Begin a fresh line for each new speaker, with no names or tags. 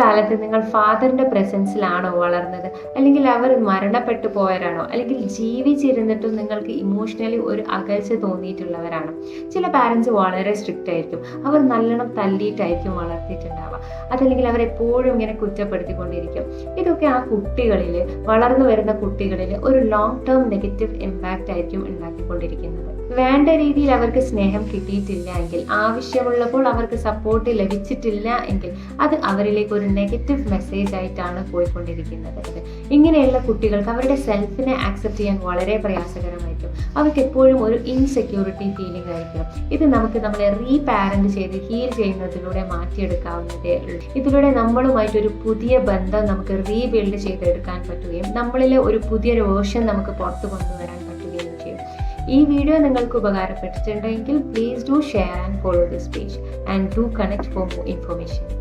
കുട്ടിക്കാലത്ത് നിങ്ങൾ ഫാദറിന്റെ പ്രസൻസിലാണോ വളർന്നത്? അല്ലെങ്കിൽ അവർ മരണപ്പെട്ടു പോയവരാണോ? അല്ലെങ്കിൽ ജീവിച്ചിരുന്നിട്ടും നിങ്ങൾക്ക് ഇമോഷണലി ഒരു അകൽച്ച തോന്നിയിട്ടുള്ളവരാണോ? ചില പാരൻസ് വളരെ സ്ട്രിക്റ്റ് ആയിരിക്കും. അവർ നല്ലോണം തല്ലിയിട്ടായിരിക്കും വളർത്തിയിട്ടുണ്ടാവുക. അതല്ലെങ്കിൽ അവർ എപ്പോഴും ഇങ്ങനെ കുറ്റപ്പെടുത്തിക്കൊണ്ടിരിക്കും. ഇതൊക്കെ ആ കുട്ടികളിൽ വളർന്നു വരുന്ന കുട്ടികളിൽ ഒരു ലോങ് ടേം നെഗറ്റീവ് ഇമ്പാക്റ്റ് ആയിരിക്കും ഉണ്ടാക്കിക്കൊണ്ടിരിക്കുന്നത്. വേണ്ട രീതിയിൽ അവർക്ക് സ്നേഹം കിട്ടിയിട്ടില്ല എങ്കിൽ ആവശ്യമുള്ളപ്പോൾ അവർക്ക് സപ്പോർട്ട് ലഭിച്ചിട്ടില്ല എങ്കിൽ അത് അവരിലേക്ക് ഒരു നെഗറ്റീവ് മെസ്സേജ് ആയിട്ടാണ് പോയിക്കൊണ്ടിരിക്കുന്നത്. ഇങ്ങനെയുള്ള കുട്ടികൾക്ക് അവരുടെ സെൽഫിനെ ആക്സെപ്റ്റ് ചെയ്യാൻ വളരെ പ്രയാസകരമായിരിക്കും. അവർക്ക് എപ്പോഴും ഒരു ഇൻസെക്യൂരിറ്റി ഫീലിംഗ് ആയിരിക്കും. ഇത് നമുക്ക് നമ്മളെ റീപാരന്റ് ചെയ്ത് ഹീൽ ചെയ്യുന്നതിലൂടെ മാറ്റിയെടുക്കാവുന്നതേ ഉള്ളൂ. ഇതിലൂടെ നമ്മളുമായിട്ട് ഒരു പുതിയ ബന്ധം നമുക്ക് റീബിൽഡ് ചെയ്തെടുക്കാൻ പറ്റുകയും നമ്മളിലെ ഒരു പുതിയൊരു വേർഷൻ നമുക്ക് പുറത്തു കൊണ്ടുവരാൻ പറ്റുകയും ചെയ്യും. ഈ വീഡിയോ നിങ്ങൾക്ക് ഉപകാരപ്പെട്ടിട്ടുണ്ടെങ്കിൽ please do share and follow this page and do connect for more information